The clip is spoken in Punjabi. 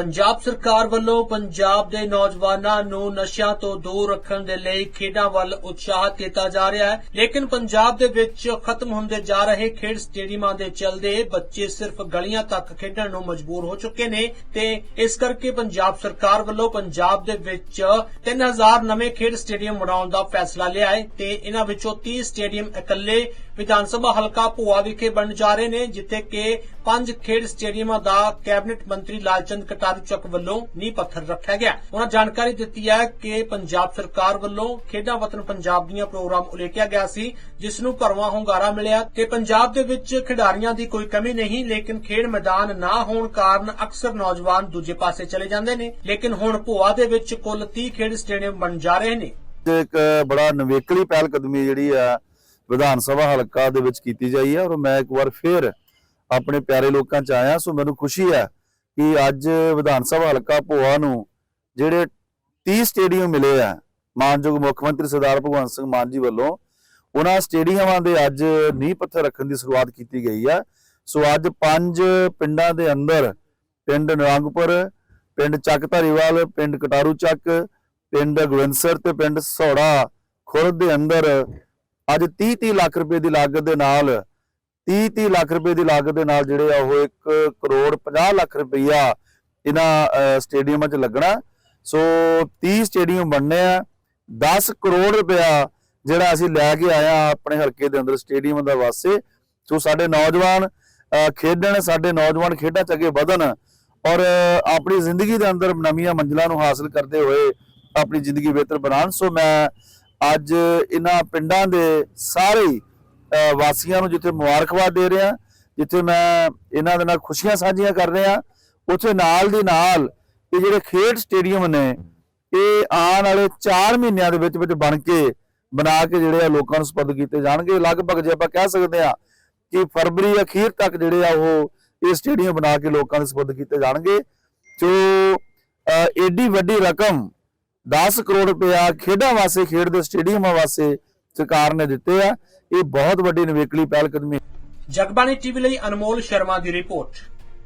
ਪੰਜਾਬ ਸਰਕਾਰ ਵੱਲੋਂ ਪੰਜਾਬ ਦੇ ਨੌਜਵਾਨਾਂ ਨੂੰ ਨਸ਼ਿਆਂ ਤੋਂ ਦੂਰ ਰੱਖਣ ਦੇ ਲਈ ਖੇਡਾਂ ਵੱਲ ਉਤਸ਼ਾਹਿਤ ਕੀਤਾ ਜਾ ਰਿਹਾ ਹੈ। ਲੇਕਿਨ ਪੰਜਾਬ ਦੇ ਵਿੱਚ ਖਤਮ ਹੁੰਦੇ ਜਾ ਰਹੇ ਖੇਡ ਸਟੇਡੀਅਮਾਂ ਦੇ ਚਲਦੇ ਬੱਚੇ ਸਿਰਫ ਗਲੀਆਂ ਤੱਕ ਖੇਡਣ ਨੂੰ ਮਜਬੂਰ ਹੋ ਚੁੱਕੇ ਨੇ ਤੇ ਇਸ ਕਰਕੇ ਪੰਜਾਬ ਸਰਕਾਰ ਵੱਲੋਂ ਪੰਜਾਬ ਦੇ ਵਿੱਚ 3000 ਨਵੇਂ ਖੇਡ ਸਟੇਡੀਅਮ ਬਣਾਉਣ ਦਾ ਫੈਸਲਾ ਲਿਆ ਹੈ ਤੇ ਇਹਨਾਂ ਵਿੱਚੋਂ 30 ਸਟੇਡੀਅਮ ਇਕੱਲੇ ਵਿਧਾਨ ਸਭਾ ਹਲਕਾ ਭੂਆ ਵਿਖੇ ਬਣ ਜਾ ਰਹੇ ਨੇ, ਜਿੱਥੇ ਕਿ ਪੰਜ ਖੇਡ ਸਟੇਡੀਅਮਾਂ ਦਾ ਕੈਬਨਿਟ ਮੰਤਰੀ ਲਾਲਚੰਦ ਕਟਾਰੂ ਚੱਕ ਵੱਲੋਂ ਨੀਂਹ ਪੱਥਰ ਰੱਖਿਆ ਗਿਆ। ਉਹਨਾਂ ਜਾਣਕਾਰੀ ਦਿੱਤੀ ਹੈ ਕਿ ਪੰਜਾਬ ਸਰਕਾਰ ਵੱਲੋਂ ਖੇਡਾਂ ਵਤਨ ਪੰਜਾਬ ਦੀਆਂ ਪ੍ਰੋਗਰਾਮ ਉਲੇਖਿਆ ਗਿਆ ਸੀ, ਜਿਸ ਨੂੰ ਭਰਵਾਂ ਹੁੰਗਾਰਾ ਮਿਲਿਆ ਕਿ ਪੰਜਾਬ ਦੇ ਵਿੱਚ ਖਿਡਾਰੀਆਂ ਦੀ ਕੋਈ ਕਮੀ ਨਹੀਂ, ਲੇਕਿਨ ਖੇਡ ਮੈਦਾਨ ਨਾ ਹੋਣ ਕਾਰਨ ਅਕਸਰ ਨੌਜਵਾਨ ਦੂਜੇ ਪਾਸੇ ਚਲੇ ਜਾਂਦੇ ਨੇ। ਲੇਕਿਨ ਹੁਣ ਭੂਆ ਦੇ ਵਿੱਚ ਕੁੱਲ 30 ਖੇਡ ਸਟੇਡੀਅਮ ਬਣ ਜਾ ਰਹੇ ਨੇ। ਇੱਕ ਬੜਾ ਨਵੇਕਲੀ ਪਹਿਲ ਕਦਮੀ ਜਿਹੜੀ ਆ ਵਿਧਾਨ ਸਭਾ ਹਲਕਾ ਦੇ ਵਿੱਚ ਕੀਤੀ ਜਾਈ ਹੈ। ਔਰ ਮੈਂ ਇੱਕ ਵਾਰ ਫੇਰ ਆਪਣੇ ਪਿਆਰੇ ਲੋਕਾਂ ਚ ਆਇਆ, ਸੋ ਮੈਨੂੰ ਖੁਸ਼ੀ ਹੈ ਕਿ ਅੱਜ ਵਿਧਾਨ ਸਭਾ ਹਲਕਾ ਭੋਆ ਨੂੰ ਜਿਹੜੇ 30 ਸਟੇਡੀਅਮ ਮਿਲੇ ਆ, ਮਾਨਯੋਗ ਮੁੱਖ ਮੰਤਰੀ ਸਰਦਾਰ ਭਗਵੰਤ ਸਿੰਘ ਮਾਨ ਜੀ ਵੱਲੋਂ, ਉਹਨਾਂ ਸਟੇਡੀਅਮਾਂ ਦੇ ਅੱਜ ਨੀਂਹ ਪੱਥਰ ਰੱਖਣ ਦੀ ਸ਼ੁਰੂਆਤ ਕੀਤੀ ਗਈ ਆ। ਸੋ ਅੱਜ ਪੰਜ ਪਿੰਡਾਂ ਦੇ ਅੰਦਰ, ਪਿੰਡ ਨਰੰਗਪੁਰ, ਪਿੰਡ ਚੱਕ ਧਾਰੀਵਾਲ, ਪਿੰਡ ਕਟਾਰੂ ਚੱਕ, ਪਿੰਡ ਗੋਬਿੰਦਸਰ ਤੇ ਪਿੰਡ ਸੌੜਾ ਖੁਰਦ ਦੇ ਅੰਦਰ ਅੱਜ 30 30 ਲੱਖ ਰੁਪਏ ਦੀ ਲਾਗਤ ਦੇ ਨਾਲ 30 30 ਲੱਖ ਰੁਪਏ ਦੀ ਲਾਗਤ ਦੇ ਨਾਲ ਜਿਹੜੇ ਆ ਉਹ 1 ਕਰੋੜ 50 ਲੱਖ ਰੁਪਈਆ ਇਹਨਾਂ ਸਟੇਡੀਅਮਾਂ 'ਚ ਲੱਗਣਾ। ਸੋ 30 ਸਟੇਡੀਅਮ ਬਣਨੇ ਆ। 10 ਕਰੋੜ ਰੁਪਇਆ ਜਿਹੜਾ ਅਸੀਂ ਲੈ ਕੇ ਆਇਆ ਆਪਣੇ ਹਲਕੇ ਦੇ ਅੰਦਰ ਸਟੇਡੀਅਮ ਦਾ ਵਾਸਤੇ ਸੋ ਸਾਡੇ ਨੌਜਵਾਨ ਖੇਡਣ, ਸਾਡੇ ਨੌਜਵਾਨ ਖੇਡਾਂ 'ਚ ਅੱਗੇ ਵਧਣ ਔਰ ਆਪਣੀ ਜ਼ਿੰਦਗੀ ਦੇ ਅੰਦਰ ਨਵੀਆਂ ਮੰਜ਼ਿਲਾਂ ਨੂੰ ਹਾਸਲ ਕਰਦੇ ਹੋਏ ਆਪਣੀ ਜ਼ਿੰਦਗੀ ਬਿਹਤਰ ਬਣਾਉਣ। ਸੋ ਮੈਂ ਅੱਜ ਇਹਨਾਂ ਪਿੰਡਾਂ ਦੇ ਸਾਰੇ ਵਾਸੀਆਂ ਨੂੰ ਜਿੱਥੇ ਮੁਬਾਰਕਬਾਦ ਦੇ ਰਿਹਾ, ਜਿੱਥੇ ਮੈਂ ਇਹਨਾਂ ਦੇ ਨਾਲ ਖੁਸ਼ੀਆਂ ਸਾਂਝੀਆਂ ਕਰ ਰਿਹਾ, ਉੱਥੇ ਨਾਲ ਦੀ ਨਾਲ ਇਹ ਜਿਹੜੇ ਖੇਡ ਸਟੇਡੀਅਮ ਨੇ, ਇਹ ਆਉਣ ਵਾਲੇ 4 ਮਹੀਨਿਆਂ ਦੇ ਵਿੱਚ ਵਿੱਚ ਬਣ ਕੇ, ਬਣਾ ਕੇ ਜਿਹੜੇ ਆ ਲੋਕਾਂ ਨੂੰ ਸਪਰਦ ਕੀਤੇ ਜਾਣਗੇ। ਲਗਭਗ ਜੇ ਆਪਾਂ ਕਹਿ ਸਕਦੇ ਆ ਕਿ ਫਰਵਰੀ ਅਖੀਰ ਤੱਕ ਜਿਹੜੇ ਆ ਉਹ ਇਹ ਸਟੇਡੀਅਮ ਬਣਾ ਕੇ ਲੋਕਾਂ ਨੂੰ ਸਪਰਦ ਕੀਤੇ ਜਾਣਗੇ। ਜੋ ਐਡੀ ਵੱਡੀ ਰਕਮ 10 ਕਰੋੜ ਰੁਪਇਆ ਖੇਡਾਂ ਵਾਸਤੇ, ਖੇਡ ਦੇ ਸਟੇਡੀਅਮਾਂ ਵਾਸਤੇ ਸਰਕਾਰ ਨੇ ਦਿੱਤੇ ਆ। ਇਹ ਬਹੁਤ ਵੱਡੀ ਨਿਵੇਕਲੀ ਪਹਿਲ ਕਦਮੀ ਜਗਬਾਣੀ ਟੀਵੀ ਲਈ ਅਨਮੋਲ ਸ਼ਰਮਾ ਦੀ ਰਿਪੋਰਟ।